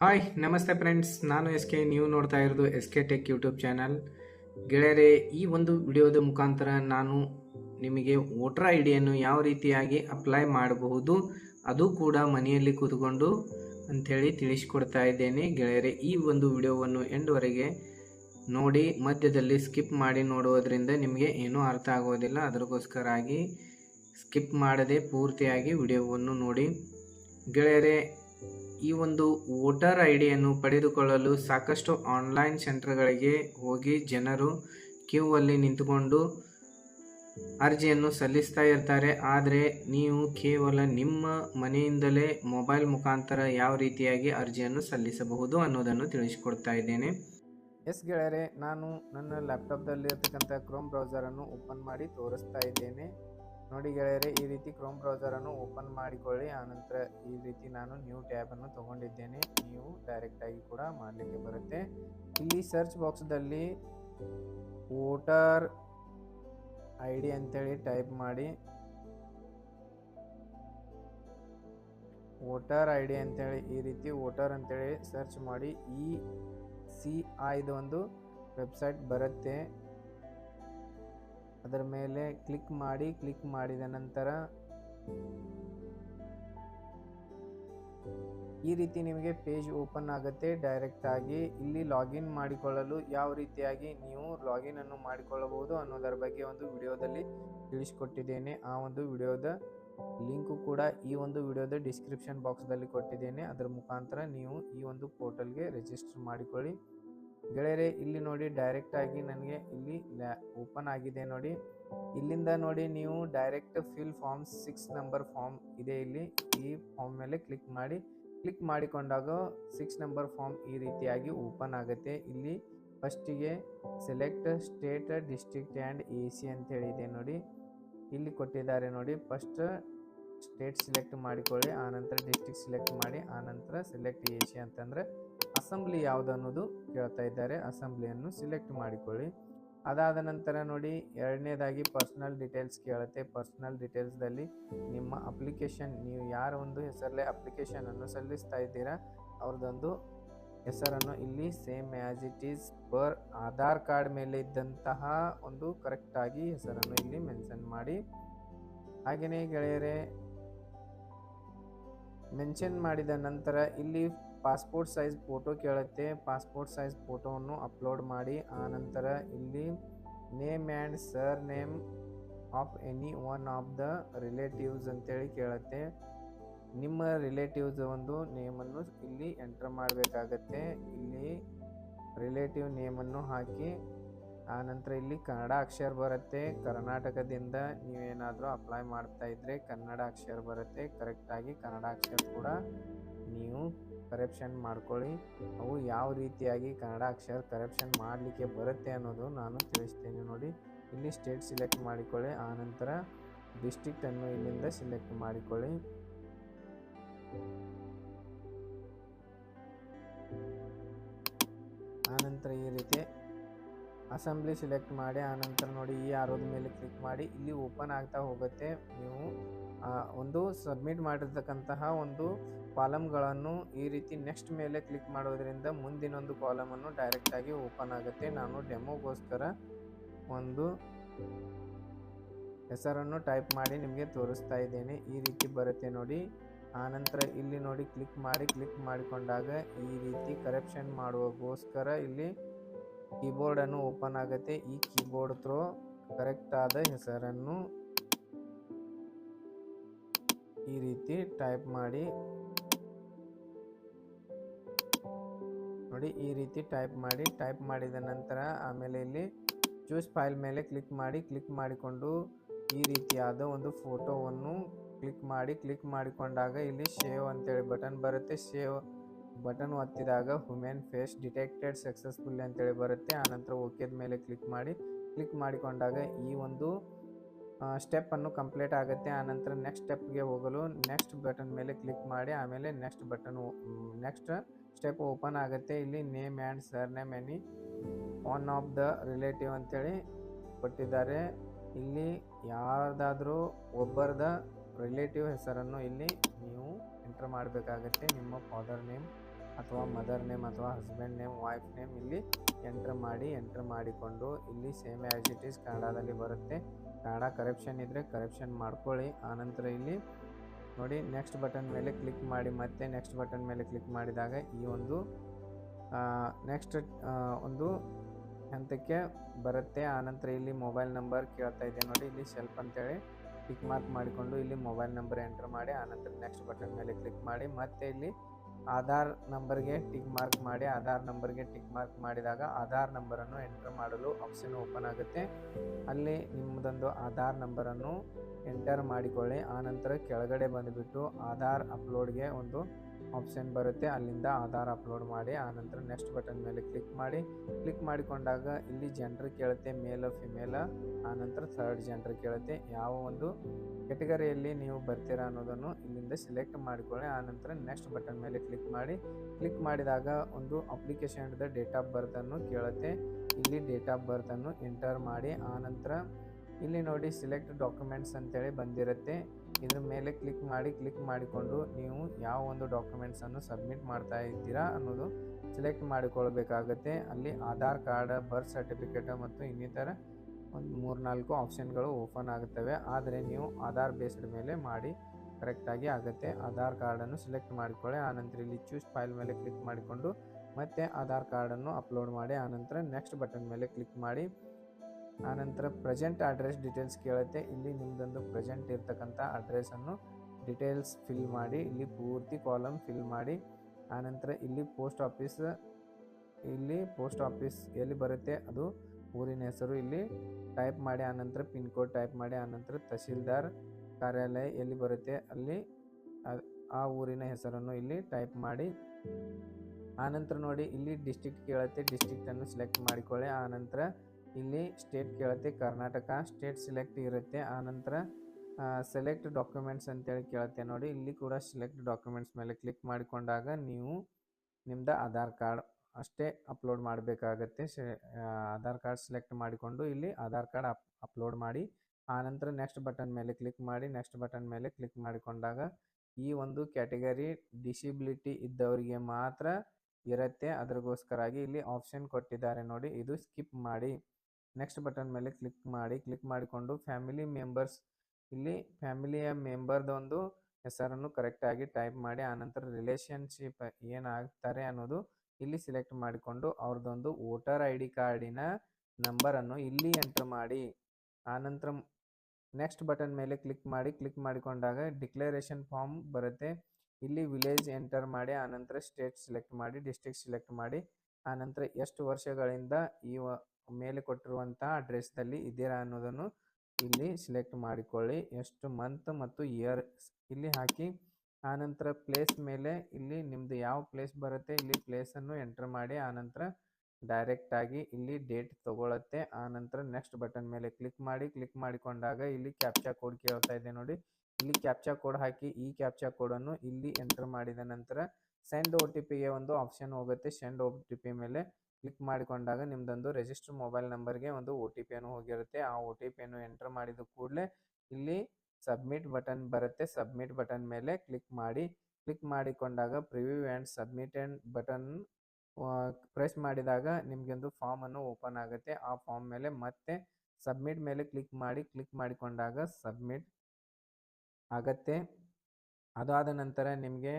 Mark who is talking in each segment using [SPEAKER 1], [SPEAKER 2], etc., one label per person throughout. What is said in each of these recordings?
[SPEAKER 1] Hi ನಮಸ್ತೆ friends ನಾನು S K ನೀವು ನೋಡ್ತಾ ಇರೋದು S K tech YouTube channel ಗೆಳೆಯರೆ, ಈ ಒಂದು ವಿಡಿಯೋದ ಮುಖಾಂತರ ನಾನು ನಿಮಗೆ ವೋಟರ್ ಐ ಡಿಯನ್ನು ಯಾವ ರೀತಿಯಾಗಿ ಅಪ್ಲೈ ಮಾಡಬಹುದು ಅದು ಕೂಡ ಮನೆಯಲ್ಲಿ ಕೂತ್ಕೊಂಡು ಅಂಥೇಳಿ ತಿಳಿಸ್ಕೊಡ್ತಾ ಇದ್ದೇನೆ. ಗೆಳೆಯರೆ, ಈ ಒಂದು ವಿಡಿಯೋವನ್ನು ಎಂಡ್ವರೆಗೆ ನೋಡಿ, ಮಧ್ಯದಲ್ಲಿ ಸ್ಕಿಪ್ ಮಾಡಿ ನೋಡುವುದರಿಂದ ನಿಮಗೆ ಏನೂ ಅರ್ಥ ಆಗೋದಿಲ್ಲ. ಅದಕ್ಕೋಸ್ಕರಾಗಿ ಸ್ಕಿಪ್ ಮಾಡದೆ ಪೂರ್ತಿಯಾಗಿ ವಿಡಿಯೋವನ್ನು ನೋಡಿ. ಗೆಳೆಯರೆ ಈ ಒಂದು ವೋಟರ್ ಐ ಡಿಯನ್ನು ಪಡೆದುಕೊಳ್ಳಲು ಸಾಕಷ್ಟು ಆನ್ಲೈನ್ ಸೆಂಟರ್ಗಳಿಗೆ ಹೋಗಿ ಜನರು ಕ್ಯೂ ಅಲ್ಲಿ ನಿಂತುಕೊಂಡು ಅರ್ಜಿಯನ್ನು ಸಲ್ಲಿಸ್ತಾ ಇರ್ತಾರೆ. ಆದರೆ ನೀವು ಕೇವಲ ನಿಮ್ಮ ಮನೆಯಿಂದಲೇ ಮೊಬೈಲ್ ಮುಖಾಂತರ ಯಾವ ರೀತಿಯಾಗಿ ಅರ್ಜಿಯನ್ನು ಸಲ್ಲಿಸಬಹುದು ಅನ್ನೋದನ್ನು ತಿಳಿಸಿಕೊಡ್ತಾ ಇದ್ದೇನೆ. ಎಸ್ ಗೆಳೆಯರೆ, ನಾನು ನನ್ನ ಲ್ಯಾಪ್ಟಾಪ್ದಲ್ಲಿ ಇರ್ತಕ್ಕಂಥ ಕ್ರೋಮ್ ಬ್ರೌಸರನ್ನು ಓಪನ್ ಮಾಡಿ ತೋರಿಸ್ತಾ ಇದ್ದೇನೆ. ನೋಡಿ ಗೆಳೆಯರೆ, ಈ ರೀತಿ ಕ್ರೋಮ್ ಬ್ರೌಸರನ್ನು ಓಪನ್ ಮಾಡಿಕೊಳ್ಳಿ. ಆನಂತರ ಈ ರೀತಿ ನಾನು ನ್ಯೂ ಟ್ಯಾಬನ್ನು ತೊಗೊಂಡಿದ್ದೇನೆ. ನೀವು ಡೈರೆಕ್ಟಾಗಿ ಕೂಡ ಮಾಡಲಿಕ್ಕೆ ಬರುತ್ತೆ. ಇಲ್ಲಿ ಸರ್ಚ್ ಬಾಕ್ಸ್ದಲ್ಲಿ ವೋಟರ್ ಐ ಡಿ ಅಂತೇಳಿ ಟೈಪ್ ಮಾಡಿ. ವೋಟರ್ ಐ ಡಿ ಅಂತೇಳಿ ಈ ರೀತಿ ವೋಟರ್ ಅಂತೇಳಿ ಸರ್ಚ್ ಮಾಡಿ. ಈ ಸಿ ಐದು ಒಂದು ವೆಬ್ಸೈಟ್ ಬರುತ್ತೆ. ಅದರ ಮೇಲೆ ಕ್ಲಿಕ್ ಮಾಡಿ ಕ್ಲಿಕ್ ಮಾಡಿದ ನಂತರ ಈ ರೀತಿ ನಿಮಗೆ ಪೇಜ್ ಓಪನ್ ಆಗುತ್ತೆ. ಡೈರೆಕ್ಟ್ ಆಗಿ ಇಲ್ಲಿ ಲಾಗಿನ್ ಮಾಡಿಕೊಳ್ಳಲು ಯಾವ ರೀತಿಯಾಗಿ ನೀವು ಲಾಗಿನ್ ಅನ್ನು ಮಾಡಿಕೊಳ್ಳಬಹುದು ಅನ್ನೋದರ ಬಗ್ಗೆ ಒಂದು ವಿಡಿಯೋದಲ್ಲಿ ತಿಳಿಸ್ಕೊಟ್ಟಿದ್ದೇನೆ. ಆ ಒಂದು ವಿಡಿಯೋದ ಲಿಂಕು ಕೂಡ ಈ ಒಂದು ವಿಡಿಯೋದ ಡಿಸ್ಕ್ರಿಪ್ಷನ್ ಬಾಕ್ಸ್ದಲ್ಲಿ ಕೊಟ್ಟಿದ್ದೇನೆ. ಅದರ ಮುಖಾಂತರ ನೀವು ಈ ಒಂದು ಪೋರ್ಟಲ್ಗೆ ರಿಜಿಸ್ಟರ್ ಮಾಡಿಕೊಳ್ಳಿ. ಗೆಳೆಯರೆ, ಇಲ್ಲಿ ನೋಡಿ ಡೈರೆಕ್ಟ್ ಆಗಿ ನನಗೆ ಇಲ್ಲಿ ಓಪನ್ ಆಗಿದೆ ನೋಡಿ. ಇಲ್ಲಿಂದ ನೋಡಿ ನೀವು direct fill form six number form ಇದೆ ಇಲ್ಲಿ. ಈ ಫಾರ್ಮ್ ಮೇಲೆ ಕ್ಲಿಕ್ ಮಾಡಿ ಕ್ಲಿಕ್ ಮಾಡಿಕೊಂಡಾಗ ಸಿಕ್ಸ್ ನಂಬರ್ ಫಾರ್ಮ್ ಈ ರೀತಿಯಾಗಿ ಓಪನ್ ಆಗುತ್ತೆ. ಇಲ್ಲಿ ಫಸ್ಟಿಗೆ select state district and A C ಅಂತ ಹೇಳಿದೆ ನೋಡಿ. ಇಲ್ಲಿ ಕೊಟ್ಟಿದ್ದಾರೆ ನೋಡಿ ಫಸ್ಟ್ ಸ್ಟೇಟ್ ಸೆಲೆಕ್ಟ್ ಮಾಡಿಕೊಳ್ಳಿ, ಆನಂತರ ಡಿಸ್ಟ್ರಿಕ್ಟ್ ಸೆಲೆಕ್ಟ್ ಮಾಡಿ, ಆನಂತರ ಸೆಲೆಕ್ಟ್ ಎ ಸಿ ಅಂತಂದರೆ ಅಸೆಂಬ್ಲಿ ಯಾವುದು ಅನ್ನೋದು ಕೇಳ್ತಾ ಇದ್ದಾರೆ. ಅಸೆಂಬ್ಲಿಯನ್ನು ಸಿಲೆಕ್ಟ್ ಮಾಡಿಕೊಳ್ಳಿ. ಅದಾದ ನಂತರ ನೋಡಿ, ಎರಡನೇದಾಗಿ ಪರ್ಸ್ನಲ್ ಡೀಟೇಲ್ಸ್ ಕೇಳುತ್ತೆ. ಪರ್ಸ್ನಲ್ ಡೀಟೇಲ್ಸ್ದಲ್ಲಿ ನಿಮ್ಮ ಅಪ್ಲಿಕೇಶನ್ ನೀವು ಯಾರ ಒಂದು ಹೆಸರಲ್ಲೇ ಅಪ್ಲಿಕೇಶನನ್ನು ಸಲ್ಲಿಸ್ತಾ ಇದ್ದೀರಾ, ಅವ್ರದ್ದೊಂದು ಹೆಸರನ್ನು ಇಲ್ಲಿ same as it is per Aadhaar card ಮೇಲೆ ಇದ್ದಂತಹ ಒಂದು ಕರೆಕ್ಟಾಗಿ ಹೆಸರನ್ನು ಇಲ್ಲಿ ಮೆನ್ಷನ್ ಮಾಡಿ. ಹಾಗೆಯೇ ಗೆಳೆಯರೆ ಮೆನ್ಷನ್ ಮಾಡಿದ ನಂತರ ಇಲ್ಲಿ ಪಾಸ್ಪೋರ್ಟ್ ಸೈಜ್ ಫೋಟೋ ಕೇಳುತ್ತೆ. ಪಾಸ್ಪೋರ್ಟ್ ಸೈಜ್ ಫೋಟೋವನ್ನು ಅಪ್ಲೋಡ್ ಮಾಡಿ. ಆನಂತರ ಇಲ್ಲಿ name and surname of any one of the relatives ಅಂತೇಳಿ ಕೇಳುತ್ತೆ. ನಿಮ್ಮ ರಿಲೇಟಿವ್ಸ್ ಒಂದು ನೇಮನ್ನು ಇಲ್ಲಿ ಎಂಟರ್ ಮಾಡಬೇಕಾಗತ್ತೆ. ಇಲ್ಲಿ ರಿಲೇಟಿವ್ ನೇಮನ್ನು ಹಾಕಿ. ಆನಂತರ ಇಲ್ಲಿ ಕನ್ನಡ ಅಕ್ಷರ ಬರುತ್ತೆ. ಕರ್ನಾಟಕದಿಂದ ನೀವೇನಾದರೂ ಅಪ್ಲೈ ಮಾಡ್ತಾ ಇದ್ದರೆ ಕನ್ನಡ ಅಕ್ಷರ ಬರುತ್ತೆ. ಕರೆಕ್ಟಾಗಿ ಕನ್ನಡ ಅಕ್ಷರ ಕೂಡ ನೀವು ಕರೆಪ್ಷನ್ ಮಾಡ್ಕೊಳ್ಳಿ. ಅವು ಯಾವ ರೀತಿಯಾಗಿ ಕನ್ನಡ ಅಕ್ಷರ ಕರೆಪ್ಷನ್ ಮಾಡಲಿಕ್ಕೆ ಬರುತ್ತೆ ಅನ್ನೋದು ನಾನು ತಿಳಿಸ್ತೇನೆ ನೋಡಿ. ಇಲ್ಲಿ ಸ್ಟೇಟ್ ಸಿಲೆಕ್ಟ್ ಮಾಡಿಕೊಳ್ಳಿ. ಆನಂತರ ಡಿಸ್ಟಿಕ್ಟನ್ನು ಇಲ್ಲಿಂದ ಸಿಲೆಕ್ಟ್ ಮಾಡಿಕೊಳ್ಳಿ. ಆನಂತರ ಈ ರೀತಿ ಅಸೆಂಬ್ಲಿ ಸಿಲೆಕ್ಟ್ ಮಾಡಿ. ಆನಂತರ ನೋಡಿ ಈ ಆರೋದ ಮೇಲೆ ಕ್ಲಿಕ್ ಮಾಡಿ. ಇಲ್ಲಿ ಓಪನ್ ಆಗ್ತಾ ಹೋಗುತ್ತೆ. ನೀವು ಒಂದು ಸಬ್ಮಿಟ್ ಮಾಡಿರ್ತಕ್ಕಂತಹ ಒಂದು ಕಾಲಮ್ಗಳನ್ನು ಈ ರೀತಿ ನೆಕ್ಸ್ಟ್ ಮೇಲೆ ಕ್ಲಿಕ್ ಮಾಡೋದ್ರಿಂದ ಮುಂದಿನೊಂದು ಕಾಲಮನ್ನು ಡೈರೆಕ್ಟಾಗಿ ಓಪನ್ ಆಗುತ್ತೆ. ನಾನು ಡೆಮೋಗೋಸ್ಕರ ಒಂದು ಹೆಸರನ್ನು ಟೈಪ್ ಮಾಡಿ ನಿಮಗೆ ತೋರಿಸ್ತಾ ಇದ್ದೇನೆ. ಈ ರೀತಿ ಬರುತ್ತೆ ನೋಡಿ. ಆನಂತರ ಇಲ್ಲಿ ನೋಡಿ ಕ್ಲಿಕ್ ಮಾಡಿ ಕ್ಲಿಕ್ ಮಾಡಿಕೊಂಡಾಗ ಈ ರೀತಿ ಕರೆಪ್ಷನ್ ಮಾಡುವಗೋಸ್ಕರ ಇಲ್ಲಿ ಕೀಬೋರ್ಡನ್ನು ಓಪನ್ ಆಗುತ್ತೆ. ಈ ಕೀಬೋರ್ಡ್ ಥ್ರೋ ಕರೆಕ್ಟಾದ ಹೆಸರನ್ನು ಈ ರೀತಿ ಟೈಪ್ ಮಾಡಿ ನೋಡಿ ಈ ರೀತಿ ಟೈಪ್ ಮಾಡಿ, ಟೈಪ್ ಮಾಡಿದ ನಂತರ ಆಮೇಲೆ ಇಲ್ಲಿ ಚೂಸ್ ಫೈಲ್ ಮೇಲೆ ಕ್ಲಿಕ್ ಮಾಡಿ, ಕ್ಲಿಕ್ ಮಾಡಿಕೊಂಡು ಈ ರೀತಿಯಾದ ಒಂದು ಫೋಟೋವನ್ನು ಕ್ಲಿಕ್ ಮಾಡಿ, ಕ್ಲಿಕ್ ಮಾಡಿಕೊಂಡಾಗ ಇಲ್ಲಿ ಶೇವ್ ಅಂತೇಳಿ ಬಟನ್ ಬರುತ್ತೆ. ಶೇವ್ ಬಟನ್ ಒತ್ತಿದಾಗ ಹುಮೆನ್ ಫೇಸ್ ಡಿಟೆಕ್ಟೆಡ್ ಸಕ್ಸಸ್ಫುಲ್ ಅಂತೇಳಿ ಬರುತ್ತೆ. ಆನಂತರ ಓಕೆದ ಮೇಲೆ ಕ್ಲಿಕ್ ಮಾಡಿ, ಕ್ಲಿಕ್ ಮಾಡಿಕೊಂಡಾಗ ಈ ಒಂದು ಸ್ಟೆಪ್ಪನ್ನು ಕಂಪ್ಲೀಟ್ ಆಗುತ್ತೆ. ಆನಂತರ ನೆಕ್ಸ್ಟ್ ಸ್ಟೆಪ್ಗೆ ಹೋಗಲು ನೆಕ್ಸ್ಟ್ ಬಟನ್ ಮೇಲೆ ಕ್ಲಿಕ್ ಮಾಡಿ, ಆಮೇಲೆ next button, next step open ಆಗುತ್ತೆ. ಇಲ್ಲಿ name and surname any one of the relative ಅಂತೇಳಿ ಕೊಟ್ಟಿದ್ದಾರೆ. ಇಲ್ಲಿ ಯಾರ್ದಾದರೂ ಒಬ್ಬರದ ರಿಲೇಟಿವ್ ಹೆಸರನ್ನು ಇಲ್ಲಿ ನೀವು ಎಂಟ್ರ್ ಮಾಡಬೇಕಾಗತ್ತೆ. ನಿಮ್ಮ ಫಾದರ್ ನೇಮ್ ಅಥವಾ ಮದರ್ ನೇಮ್ ಅಥವಾ ಹಸ್ಬೆಂಡ್ ನೇಮ್, ವೈಫ್ ನೇಮ್ ಇಲ್ಲಿ ಎಂಟ್ರ್ ಮಾಡಿ, ಎಂಟ್ರ್ ಮಾಡಿಕೊಂಡು ಇಲ್ಲಿ ಸೇಮ್ ಆ್ಯಸ್ ಇಟ್ ಈಸ್ ಕನ್ನಡದಲ್ಲಿ ಬರುತ್ತೆ. ಕನ್ನಡ ಕರಪ್ಷನ್ ಇದ್ದರೆ ಕರಪ್ಷನ್ ಮಾಡ್ಕೊಳ್ಳಿ. ಆನಂತರ ಇಲ್ಲಿ ನೋಡಿ ನೆಕ್ಸ್ಟ್ ಬಟನ್ ಮೇಲೆ ಕ್ಲಿಕ್ ಮಾಡಿ, ಮತ್ತೆ ನೆಕ್ಸ್ಟ್ ಬಟನ್ ಮೇಲೆ ಕ್ಲಿಕ್ ಮಾಡಿದಾಗ ಈ ಒಂದು ನೆಕ್ಸ್ಟ್ ಒಂದು ಹಂತಕ್ಕೆ ಬರುತ್ತೆ. ಆನಂತರ ಇಲ್ಲಿ ಮೊಬೈಲ್ ನಂಬರ್ ಕೇಳ್ತಾ ಇದೆ ನೋಡಿ, ಇಲ್ಲಿ ಸೆಲ್ಫ್ ಅಂತೇಳಿ ಟಿಕ್ ಮಾರ್ಕ್ ಮಾಡಿಕೊಂಡು ಇಲ್ಲಿ ಮೊಬೈಲ್ ನಂಬರ್ ಎಂಟರ್ ಮಾಡಿ ಆನಂತರ ನೆಕ್ಸ್ಟ್ ಬಟನ್ ಮೇಲೆ ಕ್ಲಿಕ್ ಮಾಡಿ, ಮತ್ತೆ ಇಲ್ಲಿ ಆಧಾರ್ ನಂಬರ್ಗೆ ಟಿಕ್ ಮಾರ್ಕ್ ಮಾಡಿ, ಆಧಾರ್ ನಂಬರ್ಗೆ ಟಿಕ್ ಮಾರ್ಕ್ ಮಾಡಿದಾಗ ಆಧಾರ್ ನಂಬರನ್ನು ಎಂಟರ್ ಮಾಡಲು ಆಪ್ಷನ್ ಓಪನ್ ಆಗುತ್ತೆ. ಅಲ್ಲಿ ನಿಮ್ಮದೊಂದು ಆಧಾರ್ ನಂಬರನ್ನು ಎಂಟರ್ ಮಾಡಿಕೊಳ್ಳಿ. ಆನಂತರ ಕೆಳಗಡೆ ಬಂದುಬಿಟ್ಟು ಆಧಾರ್ ಅಪ್ಲೋಡ್ಗೆ ಒಂದು ಆಪ್ಷನ್ ಬರುತ್ತೆ. ಅಲ್ಲಿಂದ ಆಧಾರ್ ಅಪ್ಲೋಡ್ ಮಾಡಿ ಆನಂತರ ನೆಕ್ಸ್ಟ್ ಬಟನ್ ಮೇಲೆ ಕ್ಲಿಕ್ ಮಾಡಿ. ಕ್ಲಿಕ್ ಮಾಡಿಕೊಂಡಾಗ ಇಲ್ಲಿ ಜೆಂಡರ್ ಕೇಳುತ್ತೆ, ಮೇಲ್ ಫಿಮೇಲ ಆನಂತರ ಥರ್ಡ್ ಜೆಂಡರ್ ಕೇಳುತ್ತೆ. ಯಾವ ಒಂದು ಕೆಟಗರಿಯಲ್ಲಿ ನೀವು ಬರ್ತೀರಾ ಅನ್ನೋದನ್ನು ಇಲ್ಲಿಂದ ಸೆಲೆಕ್ಟ್ ಮಾಡಿಕೊಳ್ಳಿ. ಆನಂತರ ನೆಕ್ಸ್ಟ್ ಬಟನ್ ಮೇಲೆ ಕ್ಲಿಕ್ ಮಾಡಿ. ಕ್ಲಿಕ್ ಮಾಡಿದಾಗ ಒಂದು ಅಪ್ಲಿಕೇಶನ್ದ ಡೇಟ್ ಆಫ್ ಬರ್ತನ್ನು ಕೇಳುತ್ತೆ. ಇಲ್ಲಿ ಡೇಟ್ ಆಫ್ ಬರ್ತನ್ನು ಎಂಟರ್ ಮಾಡಿ ಆನಂತರ ಇಲ್ಲಿ ನೋಡಿ ಸಿಲೆಕ್ಟ್ ಡಾಕ್ಯುಮೆಂಟ್ಸ್ ಅಂತೇಳಿ ಬಂದಿರುತ್ತೆ. ಇದ್ರ ಮೇಲೆ ಕ್ಲಿಕ್ ಮಾಡಿ ಕ್ಲಿಕ್ ಮಾಡಿಕೊಂಡು ನೀವು ಯಾವ ಒಂದು ಡಾಕ್ಯುಮೆಂಟ್ಸನ್ನು ಸಬ್ಮಿಟ್ ಮಾಡ್ತಾ ಇದ್ದೀರಾ ಅನ್ನೋದು ಸೆಲೆಕ್ಟ್ ಮಾಡಿಕೊಳ್ಬೇಕಾಗತ್ತೆ. ಅಲ್ಲಿ ಆಧಾರ್ ಕಾರ್ಡ್ ಬರ್ತ್ ಸರ್ಟಿಫಿಕೇಟ್ ಮತ್ತು ಇನ್ನಿತರ ಒಂದು ಮೂರು ನಾಲ್ಕು ಆಪ್ಷನ್ಗಳು ಓಪನ್ ಆಗುತ್ತವೆ ಆದರೆ ನೀವು ಆಧಾರ್ ಬೇಸ್ಡ್ ಮೇಲೆ ಮಾಡಿ ಕರೆಕ್ಟಾಗಿ ಆಗುತ್ತೆ. ಆಧಾರ್ ಕಾರ್ಡನ್ನು ಸೆಲೆಕ್ಟ್ ಮಾಡಿಕೊಳ್ಳಿ ಆನಂತರ ಇಲ್ಲಿ ಚೂಸ್ ಫೈಲ್ ಮೇಲೆ ಕ್ಲಿಕ್ ಮಾಡಿಕೊಂಡು ಮತ್ತೆ ಆಧಾರ್ ಕಾರ್ಡನ್ನು ಅಪ್ಲೋಡ್ ಮಾಡಿ ಆನಂತರ ನೆಕ್ಸ್ಟ್ ಬಟನ್ ಮೇಲೆ ಕ್ಲಿಕ್ ಮಾಡಿ. ಆನಂತರ ಪ್ರೆಸೆಂಟ್ ಅಡ್ರೆಸ್ ಡೀಟೇಲ್ಸ್ ಕೇಳುತ್ತೆ. ಇಲ್ಲಿ ನಿಮ್ಮದೊಂದು ಪ್ರೆಸೆಂಟ್ ಇರ್ತಕ್ಕಂಥ ಅಡ್ರೆಸ್ಸನ್ನು ಡೀಟೇಲ್ಸ್ ಫಿಲ್ ಮಾಡಿ, ಇಲ್ಲಿ ಪೂರ್ತಿ ಕಾಲಮ್ ಫಿಲ್ ಮಾಡಿ ಆನಂತರ ಇಲ್ಲಿ ಪೋಸ್ಟ್ ಆಫೀಸ್, ಇಲ್ಲಿ ಪೋಸ್ಟ್ ಆಫೀಸ್ ಎಲ್ಲಿ ಬರುತ್ತೆ ಅದು ಊರಿನ ಹೆಸರು ಇಲ್ಲಿ ಟೈಪ್ ಮಾಡಿ ಆನಂತರ ಪಿನ್ ಕೋಡ್ ಟೈಪ್ ಮಾಡಿ ಆನಂತರ ತಹಸೀಲ್ದಾರ್ ಕಾರ್ಯಾಲಯ ಎಲ್ಲಿ ಬರುತ್ತೆ ಅಲ್ಲಿ ಆ ಊರಿನ ಹೆಸರನ್ನು ಇಲ್ಲಿ ಟೈಪ್ ಮಾಡಿ ಆನಂತರ ನೋಡಿ ಇಲ್ಲಿ ಡಿಸ್ಟಿಕ್ ಕೇಳುತ್ತೆ. ಡಿಸ್ಟಿಕ್ಟನ್ನು ಸೆಲೆಕ್ಟ್ ಮಾಡಿಕೊಳ್ಳಿ. ಆನಂತರ ಇಲ್ಲಿ ಸ್ಟೇಟ್ ಕೇಳುತ್ತೆ, ಕರ್ನಾಟಕ ಸ್ಟೇಟ್ ಸೆಲೆಕ್ಟ್ ಇರುತ್ತೆ, ಆನಂತರ ಸೆಲೆಕ್ಟ್ ಡಾಕ್ಯುಮೆಂಟ್ಸ್ ಅಂತೇಳಿ ಕೇಳುತ್ತೆ ನೋಡಿ, ಇಲ್ಲಿ ಕೂಡ ಸೆಲೆಕ್ಟ್ ಡಾಕ್ಯುಮೆಂಟ್ಸ್ ಮೇಲೆ ಕ್ಲಿಕ್ ಮಾಡಿಕೊಂಡಾಗ ನೀವು ನಿಮ್ಮದು ಆಧಾರ್ ಕಾರ್ಡ್ ಅಷ್ಟೇ ಅಪ್ಲೋಡ್ ಮಾಡಬೇಕಾಗತ್ತೆ ಆಧಾರ್ ಕಾರ್ಡ್ ಸೆಲೆಕ್ಟ್ ಮಾಡಿಕೊಂಡು ಇಲ್ಲಿ ಆಧಾರ್ ಕಾರ್ಡ್ ಅಪ್ ಅಪ್ಲೋಡ್ ಮಾಡಿ, ಆನಂತರ ನೆಕ್ಸ್ಟ್ ಬಟನ್ ಮೇಲೆ ಕ್ಲಿಕ್ ಮಾಡಿ ನೆಕ್ಸ್ಟ್ ಬಟನ್ ಮೇಲೆ ಕ್ಲಿಕ್ ಮಾಡಿಕೊಂಡಾಗ ಈ ಒಂದು ಕ್ಯಾಟಗರಿ ಡಿಸಿಬಿಲಿಟಿ ಇದ್ದವರಿಗೆ ಮಾತ್ರ ಇರುತ್ತೆ, ಅದರಿಗೋಸ್ಕರಾಗಿ ಇಲ್ಲಿ ಆಪ್ಷನ್ ಕೊಟ್ಟಿದ್ದಾರೆ ನೋಡಿ, ಇದು ಸ್ಕಿಪ್ ಮಾಡಿ. ನೆಕ್ಸ್ಟ್ ಬಟನ್ ಮೇಲೆ ಕ್ಲಿಕ್ ಮಾಡಿ ಕ್ಲಿಕ್ ಮಾಡಿಕೊಂಡು ಫ್ಯಾಮಿಲಿ ಮೆಂಬರ್ಸ್ ಇಲ್ಲಿ ಫ್ಯಾಮಿಲಿಯ ಮೆಂಬರ್ದ ಒಂದು ಹೆಸರನ್ನು ಕರೆಕ್ಟಾಗಿ ಟೈಪ್ ಮಾಡಿ ಆನಂತರ ರಿಲೇಷನ್ಶಿಪ್ ಏನಾಗ್ತಾರೆ ಅನ್ನೋದು ಇಲ್ಲಿ ಸೆಲೆಕ್ಟ್ ಮಾಡಿಕೊಂಡು ಅವ್ರದ್ದೊಂದು ವೋಟರ್ ಐ ಡಿ ಕಾರ್ಡಿನ ನಂಬರನ್ನು ಇಲ್ಲಿ ಎಂಟರ್ ಮಾಡಿ. ಆನಂತರ ನೆಕ್ಸ್ಟ್ ಬಟನ್ ಮೇಲೆ ಕ್ಲಿಕ್ ಮಾಡಿ ಕ್ಲಿಕ್ ಮಾಡಿಕೊಂಡಾಗ ಡಿಕ್ಲರೇಷನ್ ಫಾರ್ಮ್ ಬರುತ್ತೆ. ಇಲ್ಲಿ ವಿಲೇಜ್ ಎಂಟರ್ ಮಾಡಿ ಆನಂತರ ಸ್ಟೇಟ್ ಸೆಲೆಕ್ಟ್ ಮಾಡಿ ಡಿಸ್ಟ್ರಿಕ್ಟ್ ಸೆಲೆಕ್ಟ್ ಮಾಡಿ ಆನಂತರ ಎಷ್ಟು ವರ್ಷಗಳಿಂದ ಈ ಮೇಲೆ ಕೊಟ್ಟಿರುವಂಥ ಅಡ್ರೆಸ್ದಲ್ಲಿ ಇದ್ದೀರಾ ಅನ್ನೋದನ್ನು ಇಲ್ಲಿ ಸೆಲೆಕ್ಟ್ ಮಾಡಿಕೊಳ್ಳಿ. ಎಷ್ಟು ಮಂತ್ ಮತ್ತು ಇಯರ್ ಇಲ್ಲಿ ಹಾಕಿ, ಆನಂತರ ಪ್ಲೇಸ್ ಮೇಲೆ ಇಲ್ಲಿ ನಿಮ್ದು ಯಾವ ಪ್ಲೇಸ್ ಬರುತ್ತೆ, ಇಲ್ಲಿ ಪ್ಲೇಸನ್ನು ಎಂಟರ್ ಮಾಡಿ, ಆನಂತರ ಡೈರೆಕ್ಟಾಗಿ ಇಲ್ಲಿ ಡೇಟ್ ತೊಗೊಳತ್ತೆ. ಆನಂತರ ನೆಕ್ಸ್ಟ್ ಬಟನ್ ಮೇಲೆ ಕ್ಲಿಕ್ ಮಾಡಿ ಕ್ಲಿಕ್ ಮಾಡಿಕೊಂಡಾಗ ಇಲ್ಲಿ ಕ್ಯಾಪ್ಚಾ ಕೋಡ್ ಕೇಳ್ತಾ ಇದೆ ನೋಡಿ. ಇಲ್ಲಿ ಕ್ಯಾಪ್ಚಾ ಕೋಡ್ ಹಾಕಿ, ಈ ಕ್ಯಾಪ್ಚಾ ಕೋಡನ್ನು ಇಲ್ಲಿ ಎಂಟರ್ ಮಾಡಿದ ನಂತರ ಸೆಂಡ್ ಓ ಟಿ ಪಿಗೆ ಒಂದು ಆಪ್ಷನ್ ಹೋಗುತ್ತೆ. ಸೆಂಡ್ ಓ ಟಿ ಪಿ ಮೇಲೆ ಕ್ಲಿಕ್ ಮಾಡಿಕೊಂಡಾಗ ನಿಮ್ಮದೊಂದು ರಿಜಿಸ್ಟರ್ ಮೊಬೈಲ್ ನಂಬರ್ಗೆ ಒಂದು ಒ ಟಿ ಪಿಯನ್ನು ಹೋಗಿರುತ್ತೆ. ಆ ಒ ಟಿ ಪಿಯನ್ನು ಎಂಟರ್ ಮಾಡಿದ ಕೂಡಲೇ ಇಲ್ಲಿ ಸಬ್ಮಿಟ್ ಬಟನ್ ಬರುತ್ತೆ. ಸಬ್ಮಿಟ್ ಬಟನ್ ಮೇಲೆ ಕ್ಲಿಕ್ ಮಾಡಿ ಕ್ಲಿಕ್ ಮಾಡಿಕೊಂಡಾಗ preview and submit and button press ಮಾಡಿದಾಗ ನಿಮಗೆ ಒಂದು ಫಾರ್ಮನ್ನು ಓಪನ್ ಆಗುತ್ತೆ. ಆ ಫಾರ್ಮ್ ಮೇಲೆ ಮತ್ತೆ ಸಬ್ಮಿಟ್ ಮೇಲೆ ಕ್ಲಿಕ್ ಮಾಡಿ ಕ್ಲಿಕ್ ಮಾಡಿಕೊಂಡಾಗ ಸಬ್ಮಿಟ್ ಆಗತ್ತೆ. ಅದಾದ ನಂತರ ನಿಮಗೆ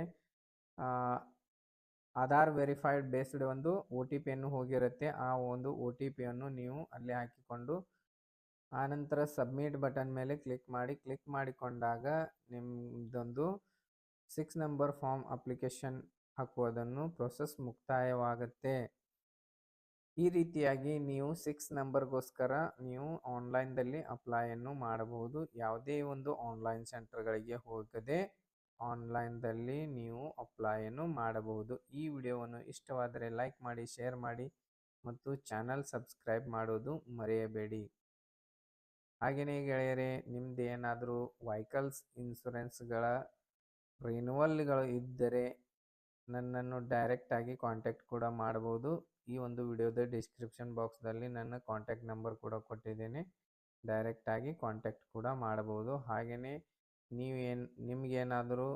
[SPEAKER 1] ಆಧಾರ್ ವೆರಿಫೈಡ್ ಬೇಸ್ಡ್ ಒಂದು ಒ ಟಿ ಪಿಯನ್ನು ಹೋಗಿರುತ್ತೆ. ಆ ಒಂದು ಒ ಟಿ ಪಿಯನ್ನು ನೀವು ಅಲ್ಲಿ ಹಾಕಿಕೊಂಡು, ಆನಂತರ ಸಬ್ಮಿಟ್ ಬಟನ್ ಮೇಲೆ ಕ್ಲಿಕ್ ಮಾಡಿ, ಕ್ಲಿಕ್ ಮಾಡಿಕೊಂಡಾಗ ನಿಮ್ಮದೊಂದು ಸಿಕ್ಸ್ ನಂಬರ್ ಫಾರ್ಮ್ ಅಪ್ಲಿಕೇಶನ್ ಹಾಕುವುದನ್ನು ಪ್ರೊಸೆಸ್ ಮುಕ್ತಾಯವಾಗುತ್ತೆ. ಈ ರೀತಿಯಾಗಿ ನೀವು ಸಿಕ್ಸ್ ನಂಬರ್ಗೋಸ್ಕರ ನೀವು ಆನ್ಲೈನ್ದಲ್ಲಿ ಅಪ್ಲೈಯನ್ನು ಮಾಡಬಹುದು. ಯಾವುದೇ ಒಂದು ಆನ್ಲೈನ್ ಸೆಂಟರ್ಗಳಿಗೆ ಹೋಗದೆ ಆನ್ಲೈನ್ದಲ್ಲಿ ನೀವು ಅಪ್ಲೈಯನ್ನು ಮಾಡಬಹುದು. ಈ ವಿಡಿಯೋವನ್ನು ಇಷ್ಟವಾದರೆ ಲೈಕ್ ಮಾಡಿ, ಶೇರ್ ಮಾಡಿ ಮತ್ತು ಚಾನಲ್ ಸಬ್ಸ್ಕ್ರೈಬ್ ಮಾಡೋದು ಮರೆಯಬೇಡಿ. ಹಾಗೆಯೇ ಗೆಳೆಯರೆ, ನಿಮ್ದು ಏನಾದರೂ ವೆಹಿಕಲ್ಸ್ ಇನ್ಶೂರೆನ್ಸ್ಗಳ ರಿನ್ಯೂವಲ್ಗಳು ಇದ್ದರೆ ನನ್ನನ್ನು ಡೈರೆಕ್ಟಾಗಿ ಕಾಂಟ್ಯಾಕ್ಟ್ ಕೂಡ ಮಾಡ್ಬೋದು. ಈ ಒಂದು ವಿಡಿಯೋದ ಡಿಸ್ಕ್ರಿಪ್ಷನ್ ಬಾಕ್ಸ್ದಲ್ಲಿ ನನ್ನ ಕಾಂಟ್ಯಾಕ್ಟ್ ನಂಬರ್ ಕೂಡ ಕೊಟ್ಟಿದ್ದೇನೆ. ಡೈರೆಕ್ಟಾಗಿ ಕಾಂಟ್ಯಾಕ್ಟ್ ಕೂಡ ಮಾಡಬಹುದು. ಹಾಗೆಯೇ ನೀವೇನು, ನಿಮಗೇನಾದರೂ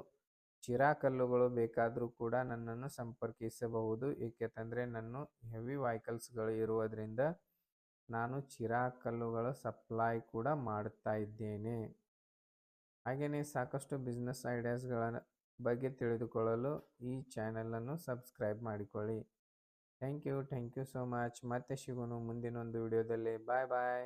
[SPEAKER 1] ಚಿರಾಕಲ್ಲುಗಳು ಬೇಕಾದರೂ ಕೂಡ ನನ್ನನ್ನು ಸಂಪರ್ಕಿಸಬಹುದು. ಏಕೆಂದರೆ ನಾನು ಹೆವಿ ವೆಹಿಕಲ್ಸ್ಗಳು ಇರುವುದರಿಂದ ನಾನು ಚಿರಾಕಲ್ಲುಗಳ ಸಪ್ಲೈ ಕೂಡ ಮಾಡ್ತಾ ಇದ್ದೇನೆ. ಹಾಗೆಯೇ ಸಾಕಷ್ಟು ಬಿಸ್ನೆಸ್ ಐಡಿಯಾಸ್ಗಳ ಬಗ್ಗೆ ತಿಳಿದುಕೊಳ್ಳಲು ಈ ಚಾನೆಲನ್ನು ಸಬ್ಸ್ಕ್ರೈಬ್ ಮಾಡಿಕೊಳ್ಳಿ. Thank you thank you so much. ಮತ್ತೆ ಸಿಗೋಣ ಮುಂದಿನೊಂದು ವಿಡಿಯೋದಲ್ಲಿ. ಬಾಯ್ ಬಾಯ್.